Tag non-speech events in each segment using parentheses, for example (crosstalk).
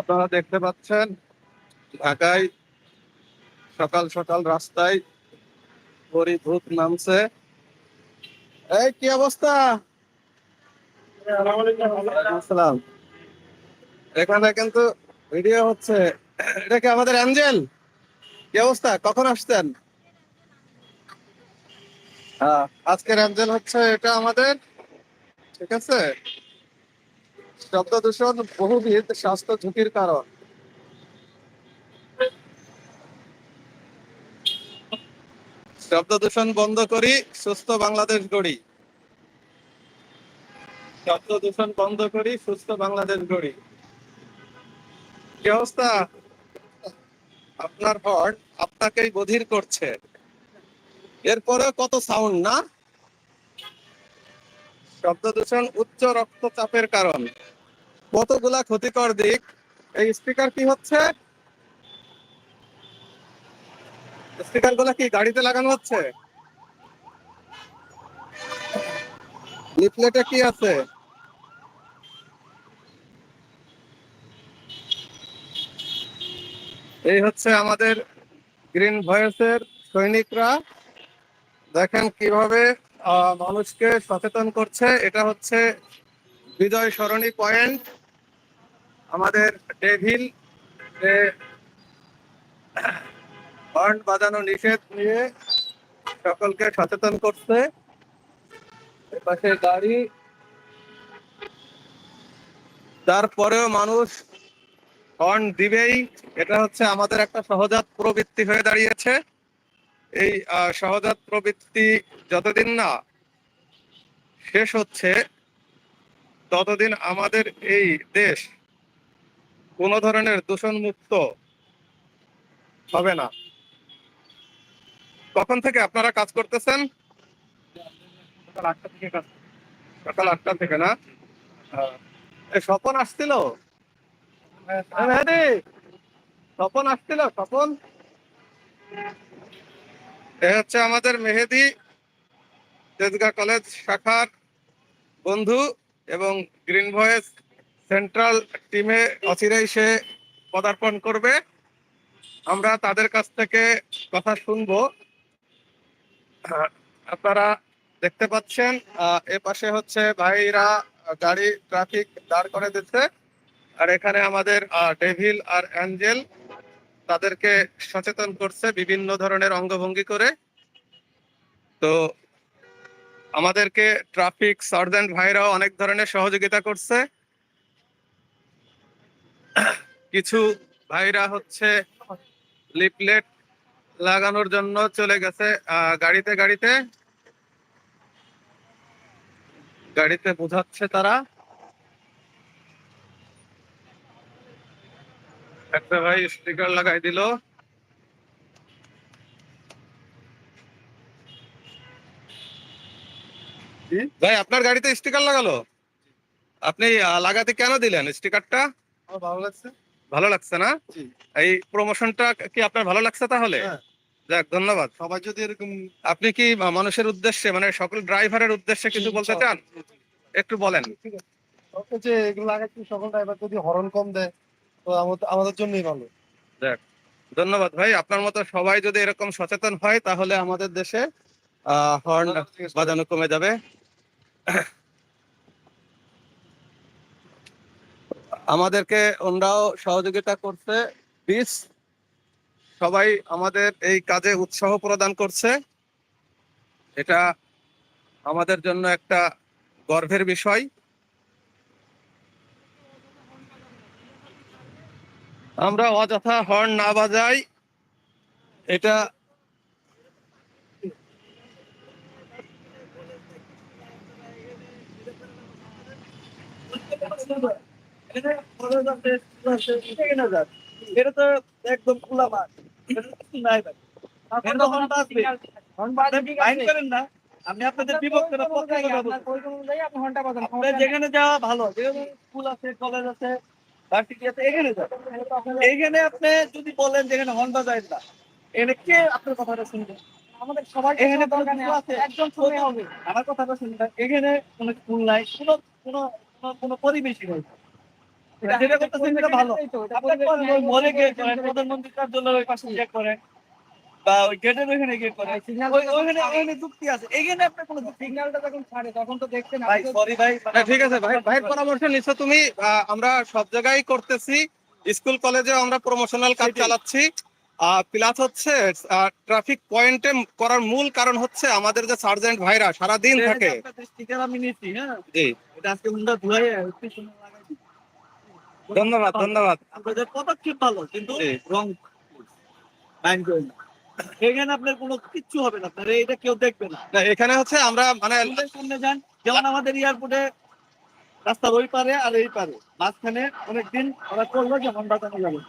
আপনারা দেখতে পাচ্ছেন ঢাকায় সকাল সকাল রাস্তায় পরিভূত নামছে। এই কি অবস্থা? এখানে কিন্তু ভিডিও হচ্ছে। এটা কি আমাদের অ্যাঞ্জেল? কি অবস্থা? কখন আসছেন? আহ, আজকের অ্যাঞ্জেল হচ্ছে এটা আমাদের ঠিক আছে? শব্দ দূষণ বহুবিধ স্বাস্থ্য ঝুঁকির কারণ। শব্দ দূষণ বন্ধ করি, সুস্থ বাংলাদেশ গড়ি। শব্দ দূষণ বন্ধ করি, সুস্থ বাংলাদেশ গড়ি। অবস্থা? আপনার হর্ন আপনাকেই বধির করছে। এরপরে কত সাউন্ড না? শব্দ দূষণ উচ্চ রক্তচাপের কারণ। কতগুলা ক্ষতিকর দিক? এই স্পিকার কি হচ্ছে? স্পিকারগুলা কি গাড়িতে লাগানো হচ্ছে? লিফলেটে কি আছে? এই হচ্ছে আমাদের গ্রিন ভয়েসের সৈনিকরা। দেখেন কীভাবে মানুষকে সচেতন করছে। এটা হচ্ছে বিজয় সরণি পয়েন্ট আমাদের ডেভিল হর্ন বাজানো নিষেধ নিয়ে সকলকে সচেতন করছে। পাশে গাড়ি। তারপরেও মানুষ হর্ন দিবেই। এটা হচ্ছে আমাদের একটা সহজাত প্রবৃত্তি হয়ে দাঁড়িয়েছে। এই সহজাত প্রবৃত্তি যতদিন না শেষ হচ্ছে, ততদিন আমাদের এই দেশ কোনো ধরনের দূষণ মুক্ত হবে না। কখন থেকে আপনারা কাজ করতেছেন? সকাল আটটা থেকে না? স্বপন আসছিল? স্বপন আসছিল স্বপন? এ হচ্ছে আমাদের মেহেদি তেজগাঁ কলেজ শাখার বন্ধু এবং গ্রিন ভয়েস সেন্ট্রাল টিমে অচিরেই সে পদার্পণ করবে। আমরা তাদের কাছ থেকে কথা শুনব। আপনারা দেখতে পাচ্ছেন এ পাশে হচ্ছে ভাইরা গাড়ি ট্রাফিক দাঁড় করে দিচ্ছে। আর এখানে আমাদের ডেভিল আর অ্যাঞ্জেল তাদেরকে সচেতন করছে বিভিন্ন ধরনের অঙ্গভঙ্গি করে। তো আমাদেরকে ট্রাফিক সার্জেন্ট ভাইরাও অনেক ধরনের সহযোগিতা করছে। কিছু ভাইরা হচ্ছে লিফলেট লাগানোর জন্য চলে গেছে গাড়িতে গাড়িতে। গাড়িতে বোঝাচ্ছে তারা। একটা ভাই স্টিকার লাগাই দিল। ভাই আপনার গাড়িতে স্টিকার লাগালো? আপনি লাগাতে কেন দিলেন স্টিকারটা? আমার ভালো লাগছে। ভালো লাগছে না? এই প্রমোশনটা কি আপনার ভালো লাগছে তাহলে? হ্যাঁ। যাক ধন্যবাদ। সবাই যদি এরকম আপনি কি মানুষের উদ্দেশ্যে মানে সকল ড্রাইভারের উদ্দেশ্যে কিছু বলতে চান? একটু বলেন। ঠিক আছে। যে এগুলো আগে একটু সকল ড্রাইভার যদি হরন কম দেয় তো আমাদের জন্যই ভালো। ধন্যবাদ ভাই। আপনার মতো সবাই যদি এরকম সচেতন হয় তাহলে আমাদের দেশে হর্ন বাজানো কমে যাবে। আমাদেরকে ওনরাও সহযোগিতা করছে। বিশ সবাই আমাদের এই কাজে উৎসাহ প্রদান করছে। এটা আমাদের জন্য একটা গর্বের বিষয়। আমরা অযথা হর্ন না বাজাই। এটা একদম এখন আপনি যদি বলেন যেখানে হন্ডা যায় না এখানে কে আপনার কথাটা শুনবে আমাদের সবার এখানে শুনে হবে আমার কথাটা শুনবেন এখানে কোনো স্কুল নাই কোনো কোনো- কোনো পরিবেশই নেই। যেটা করতেছেন সেটা ভালো। আপনি করেন, ওই মলে গিয়ে করেন প্রধানমন্ত্রী কার্যালয়ের পাশে গিয়ে করেন বা ওই গেটের ওইখানে গিয়ে করেন। ওই- ওইখানে ওইখানে যুক্তি আছে এখানে আপনার কোনো সিগন্যালটা যখন ছাড়ে তখন তো দেখছেন ভাই সরি ভাই হ্যাঁ, ঠিক আছে ভাই ভাইয়ের পরামর্শ নিচ্ছ তুমি আমরা সব জায়গায় করতেছি। স্কুল কলেজে আমরা প্রমোশনাল কাজ। চালাচ্ছি। প্লাস হচ্ছে ট্রাফিক পয়েন্টে করার মূল কারণ হচ্ছে আমাদের যে সার্জেন্ট ভাইরা সারা দিন থাকে। আমি নিচ্ছি হ্যাঁ? জি। এটা আজকে হুন্ডা দিই। ধন্যবাদ ধন্যবাদ। আপনাদের পদক্ষেপ ভালো কিন্তু। রং এখানে আপনার কোনো কিচ্ছু হবে না আপনার এটা কেউ দেখবে না। এখানে হচ্ছে আমরা মানে সামনে যান যেমন আমাদের এয়ারপোর্টে রাস্তার ওই পারে আর এই পারে। মাঝখানে অনেকদিন ওরা করল যে হন্ডা যাবে।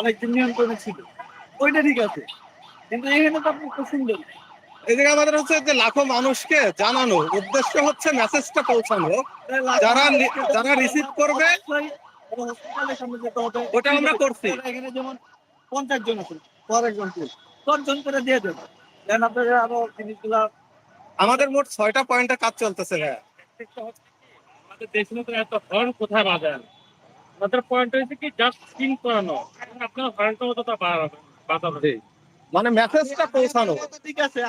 অনেকদিন নিয়ন্ত্রণে ছিল। ওইটা ঠিক আছে। কিন্তু এখানে তো আপনি সুন্দর। এই জায়গায় আমাদের হচ্ছে যে লাখো মানুষকে জানানো উদ্দেশ্য হচ্ছে মেসেজটা পৌঁছানো যারা যারা রিসিভ করবে, হসপিটালের সামনে যেতে হবে। ওটা আমরা করছি। এখানে যেমন পঞ্চাশ জন আছে পর একজন জন করে দিয়ে দেবো। দেন আপনারা আরও জিনিসগুলা আমাদের মোট ছয়টা পয়েন্টে কাজ চলতেছে ভাইয়া। আমাদের দেশে তো এত হর্ন কোথায় বাজান আমাদের পয়েন্ট হয়েছে কি জাস্ট স্কিন করানো। আপনার হর্নটা বাড়াবে মানে মেসেজটা পৌঁছানো। ঠিক আছে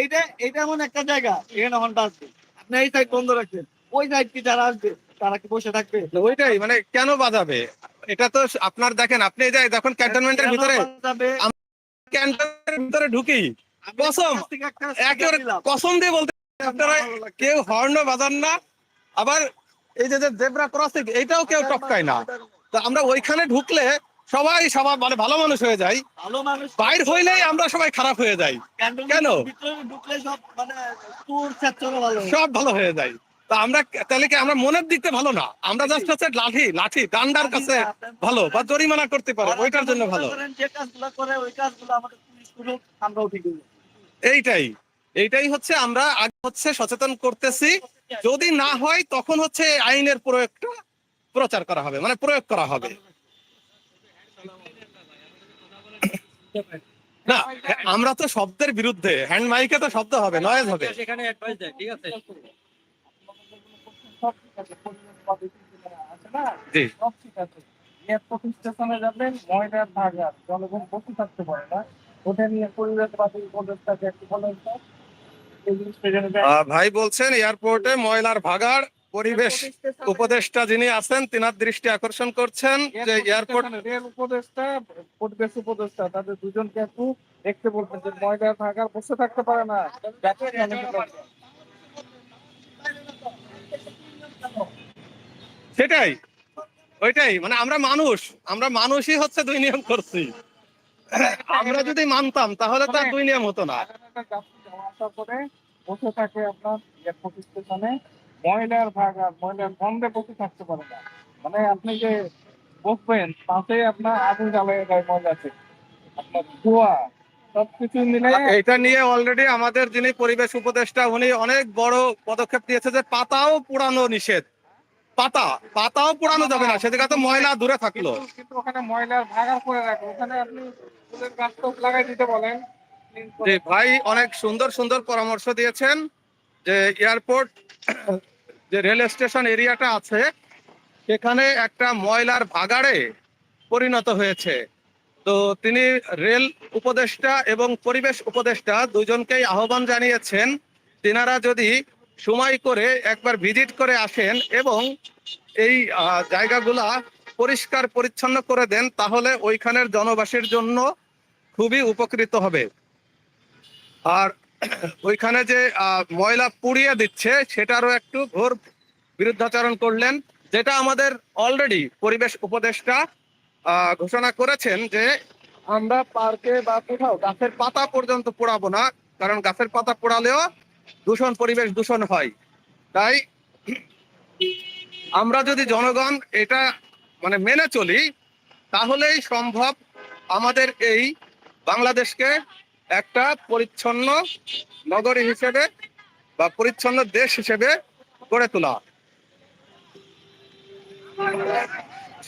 এইটা এইটা এমন একটা জায়গা এখানে হন্ডা আসবে আপনি এই সাইড বন্ধ রাখবেন। ওই সাইড কি যারা আসবে তারা কি বসে থাকবে? ওইটাই মানে কেন বাজাবে? এটা তো আপনার দেখেন আপনি এই যে যখন ক্যান্টনমেন্টের ভিতরে ক্যান্টনমেন্টের ভিতরে ঢুকি। কসম, একেবারে কসম দিয়ে বলতে আপনারা কেউ হর্ন বাজান না। আবার এই যে জেব্রা ক্রসিং এইটাও কেউ টপকায় না। তো আমরা ওইখানে ঢুকলে সবাই সবার মানে ভালো মানুষ হয়ে যাই। ভালো মানুষ বাইর হইলেই আমরা সবাই খারাপ হয়ে যাই। কেন? ঢুকলে সব মানে সব ভালো হয়ে যায়। তা আমরা তাহলে কি আমরা মনের দিকতে ভালো না? আমরা জাস্ট হচ্ছে লাঠি লাঠি ডান্ডার কাছে ভালো বা জরিমানা করতে পারে ওইটার জন্য ভালো। যে কাজগুলো করে ওই কাজগুলো আমাদের পুলিশ করুক আমরাও ঠিক এইটাই এইটাই হচ্ছে আমরা আগে হচ্ছে সচেতন করতেছি। যদি না হয় তখন হচ্ছে আইনের প্রয়োগটা প্রচার করা হবে মানে প্রয়োগ করা হবে। না আমরা তো শব্দের বিরুদ্ধে হ্যান্ড মাইকে তো শব্দ হবে নয়েজ হবে। সেখানে অ্যাডভাইস দেয় ঠিক আছে? সব ঠিক আছে, পরিবেশ বা ব্যক্তিগত আছে না? সব ঠিক আছে। এয়ারপোর্ট স্টেশনে যাবেন, ময়দান ভাগার, জনগণ বসে থাকতে পারে না। ওটা নিয়ে পরিবেশবাদী উপদেষ্টাকে একটু বলেন তো। এই জিনিসটা যেন দেয়। আহ, ভাই বলছেন এয়ারপোর্টে ময়লার ভাগার পরিবেশ উপদেষ্টা যিনি আছেন তিনার দৃষ্টি আকর্ষণ করছেন যে এয়ারপোর্ট রেল উপদেষ্টা, পরিবেশ উপদেষ্টা, তাদের দুজনকে একটু দেখতে বলবেন যে ময়দান ভাগার বসে থাকতে পারে না যাতে জনগণ- সেটাই ওইটাই মানে আমরা মানুষ আমরা মানুষই হচ্ছে দুই নিয়ম করছি। আমরা যদি মানতাম তাহলে তো আর দুই নিয়ম হতো না। বসে থাকে আপনার এয়ারপোর্ট স্টেশনে ময়লার ভাগ আর ময়লার গন্ধে বসে থাকতে পারে না। মানে আপনি যে বসবেন পাশে আপনার আগুন জ্বালিয়ে দেয় ময়লাতে। আপনার ধোয়া সবকিছু এটা নিয়ে অলরেডি আমাদের যিনি পরিবেশ উপদেষ্টা উনি অনেক বড় পদক্ষেপ দিয়েছে যে পাতাও পোড়ানো নিষেধ। পাতা পাতাও পোড়ানো যাবে না সেদিকে তো ময়লা দূরে থাকল। কিন্তু- ওখানে ময়লার ভাগার করে রাখো। ওখানে আপনি ফুলের গাছ লাগাই দিতে বলেন। যে ভাই অনেক সুন্দর সুন্দর পরামর্শ দিয়েছেন যে এয়ারপোর্ট যে রেল স্টেশন এরিয়াটা আছে সেখানে একটা ময়লার ভাগাড়ে পরিণত হয়েছে। তো তিনি রেল উপদেষ্টা এবং পরিবেশ উপদেষ্টা দুজনকেই আহ্বান জানিয়েছেন তিনারা যদি সময় করে একবার ভিজিট করে আসেন এবং এই জায়গাগুলা পরিষ্কার পরিচ্ছন্ন করে দেন, তাহলে ওইখানের জনবাসীর জন্য খুবই উপকৃত হবে। আর (clears throat) ওইখানে যে ময়লা পুড়িয়ে দিচ্ছে, সেটারও একটু ঘোর বিরুদ্ধাচরণ করলেন, যেটা আমাদের অলরেডি পরিবেশ উপদেষ্টা ঘোষণা করেছেন যে, আমরা পার্কে বা কোথাও গাছের পাতা পর্যন্ত পোড়াবো না, কারণ গাছের পাতা পোড়ালেও দূষণ পরিবেশ দূষণ হয়। তাই আমরা যদি জনগণ এটা মানে মেনে চলি, তাহলেই সম্ভব আমাদের এই বাংলাদেশকে একটা পরিচ্ছন্ন নগরী হিসেবে বা পরিচ্ছন্ন দেশ হিসেবে গড়ে তোলা।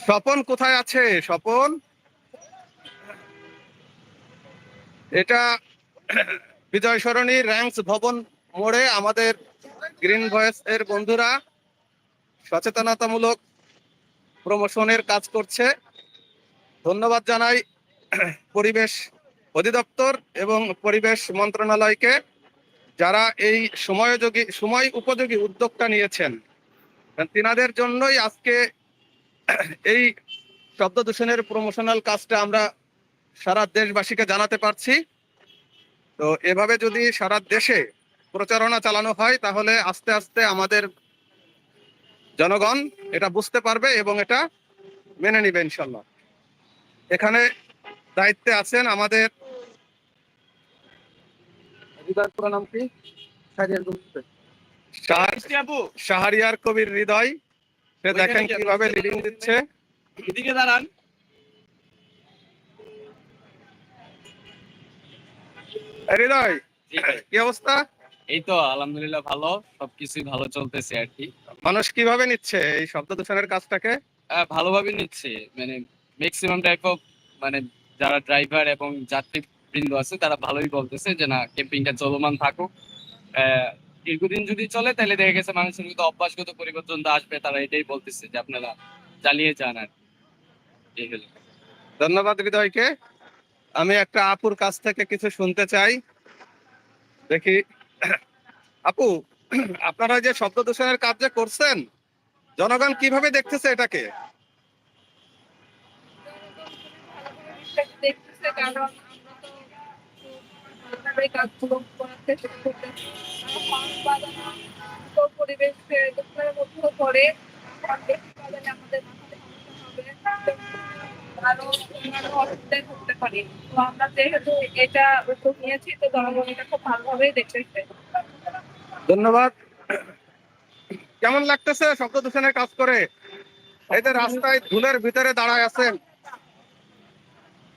স্বপন কোথায় আছে? স্বপন? এটা বিজয় সরণী র্যাঙ্কস ভবন মোড়ে আমাদের গ্রিন ভয়েস এর বন্ধুরা সচেতনতামূলক প্রমোশনের কাজ করছে। ধন্যবাদ জানাই পরিবেশ অধিদপ্তর এবং পরিবেশ মন্ত্রণালয়কে যারা এই সময়োযোগী সময় উপযোগী উদ্যোগটা নিয়েছেন। তিনাদের জন্যই আজকে এই শব্দ দূষণের প্রমোশনাল কাজটা আমরা সারা দেশবাসীকে জানাতে পারছি। তো এভাবে যদি সারা দেশে প্রচারণা চালানো হয় তাহলে আস্তে আস্তে আমাদের জনগণ এটা বুঝতে পারবে এবং এটা মেনে নিবে ইনশাল্লাহ। এখানে দায়িত্বে আছেন আমাদের হৃদয় নাম কি? শাহরিয়ার কবির হৃদয়। সে দেখেন কীভাবে লিডিং দিচ্ছে। এদিকে দাঁড়ান। হৃদয় কি অবস্থা? এই তো আলহামদুলিল্লাহ ভালো। সবকিছুই ভালো চলতেছে আর কি। মানুষ কীভাবে নিচ্ছে এই শব্দ দূষণের কাজটাকে? ভালোভাবে নিচ্ছে। মানে ম্যাক্সিমাম টাইপ মানে যারা ড্রাইভার এবং যাত্রী বৃন্দ আছে তারা ভালোই বলতেছে যে না ক্যাম্পিংটা চলমান থাকুক। দীর্ঘদিন যদি চলে তাহলে দেখা গেছে মানুষের মধ্যে অভ্যাসগত পরিবর্তন তো আসবে। তারা এটাই বলতেছে যে আপনারা চালিয়ে যান আর কি। এই হলো। ধন্যবাদ হৃদয়কে। আমি একটা আপুর কাছ থেকে কিছু শুনতে চাই। দেখি আপু, আপনারা যে শব্দ দূষণের কাজ যে করছেন, জনগণ কীভাবে দেখতেছে এটাকে? দেখতেছে কারণ মধ্যেও পড়ে আরও অন্যান্য অসুবিধায় ভুগতে পারি। তো আমরা যেহেতু এটা উদ্যোগ নিয়েছি তো জনগণ এটা খুব ভালোভাবেই দেখতেছে ধন্যবাদ। কেমন লাগতেছে শব্দ দূষণের কাজ করে? এই যে রাস্তায় ধুলের ভিতরে দাঁড়ায় আছেন।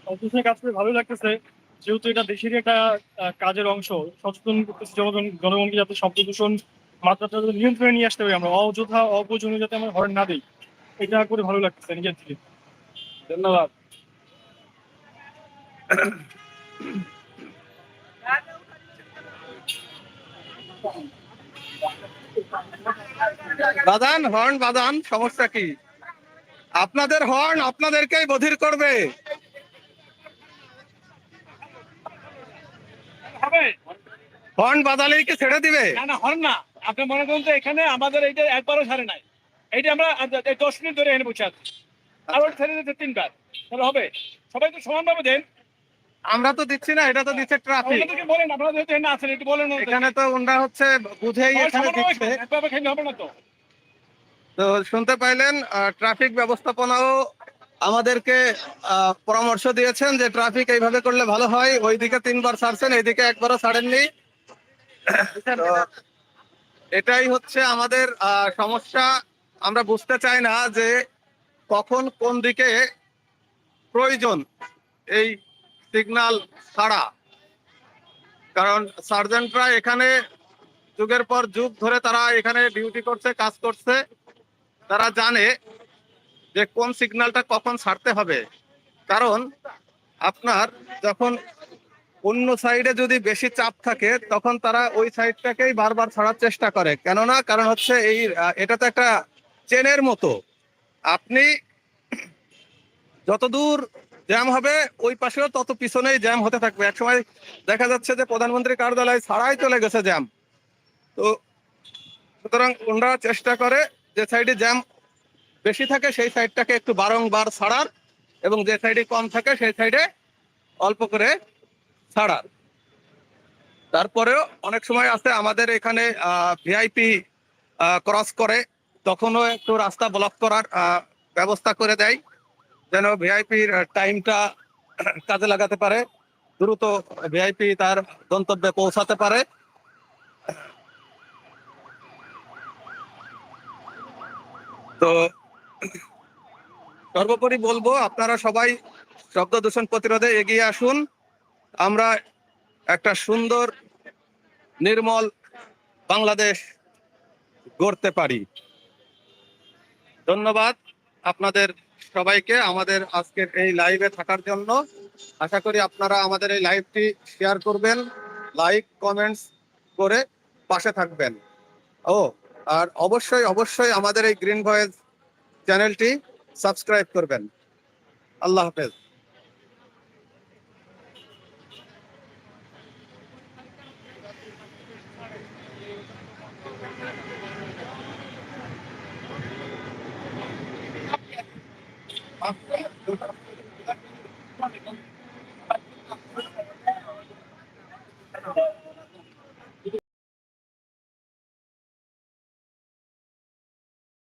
অফিসের কাজ করে ভালো লাগতেছে। যেহেতু এটা দেশেরই একটা কাজের অংশ সচেতন করতেছি জনগণ জনগণকে যাতে শব্দ দূষণ মাত্রাটা নিয়ন্ত্রণে নিয়ে আসতে পারি আমরা অযথা অপ্রয়োজনীয় যাতে আমরা হরেন না দিই। এটা করে ভালো লাগতেছে নিজের থেকে। ধন্যবাদ। বাদান হর্ন বাদান সমস্যা কি? আপনাদের হর্ন আপনাদেরকেই বধির করবে। হর্ন বাদালেই কি ছেড়ে দিবে? না না হন না। আপনি মনে করুন তো এখানে আমাদের এইটা একবারও ছাড়ে নাই। এইটা আমরা দশ মিনিট ধরে এখানে বসে আছি ছেড়ে দিতে তিনবার। তাহলে হবে। সবাই তো সমানভাবে দেন। আমরা তো দিচ্ছি না এটা তো দিচ্ছে ট্রাফিক বলেন আপনারা যেহেতু এখানে আছেন একটু বলেন এখানে তো ওনারা হচ্ছে বুঝেই এখানে দিচ্ছে। হবে না তো। তো শুনতে পাইলেন ট্রাফিক ব্যবস্থাপনাও আমাদেরকে পরামর্শ দিয়েছেন যে ট্রাফিক এইভাবে করলে ভালো হয়। ওইদিকে তিনবার ছাড়ছেন এইদিকে একবারও ছাড়েননি। এটাই হচ্ছে আমাদের আহ, সমস্যা। আমরা বুঝতে চাই না যে কখন কোন দিকে প্রয়োজন এই সিগনাল ছাড়া? কারণ সার্জেন্টরা এখানে যুগের পর যুগ ধরে তারা এখানে ডিউটি করছে, কাজ করছে। তারা জানে যে কোন সিগন্যালটা কখন ছাড়তে হবে। কারণ আপনার যখন অন্য সাইডে যদি বেশি চাপ থাকে, তখন তারা ওই সাইডটাকেই বারবার ছাড়ার চেষ্টা করে। কেননা কারণ হচ্ছে এই এটা তো একটা চেনের মতো। আপনি যতদূর জ্যাম হবে, ওই পাশেও তত পিছনেই জ্যাম হতে থাকবে। একসময় দেখা যাচ্ছে যে প্রধানমন্ত্রী কার্যালয় ছাড়াই চলে গেছে জ্যাম। তো সুতরাং ওনারা চেষ্টা করে যে সাইডে জ্যাম বেশি থাকে, সেই সাইডটাকে একটু বারংবার ছাড়ার এবং যে সাইডে কম থাকে, সেই সাইডে অল্প করে ছাড়ার। তারপরেও অনেক সময় আছে আমাদের এখানে ভিআইপি ক্রস করে। তখনও একটু রাস্তা ব্লক করার ব্যবস্থা করে দেয়, যেন ভিআইপির টাইমটা (clears throat) কাজে লাগাতে পারে, দ্রুত ভিআইপি তার গন্তব্যে পৌঁছাতে পারে। তো (clears throat) সর্বোপরি বলব, আপনারা সবাই শব্দ দূষণ প্রতিরোধে এগিয়ে আসুন। আমরা একটা সুন্দর, নির্মল বাংলাদেশ গড়তে পারি। ধন্যবাদ আপনাদের সবাইকে আমাদের আজকের এই লাইভে থাকার জন্য। আশা করি আপনারা আমাদের এই লাইভটি শেয়ার করবেন লাইক কমেন্টস করে পাশে থাকবেন। ও, আর অবশ্যই অবশ্যই আমাদের এই গ্রিন ভয়েস চ্যানেলটি সাবস্ক্রাইব করবেন। আল্লাহ হাফেজ।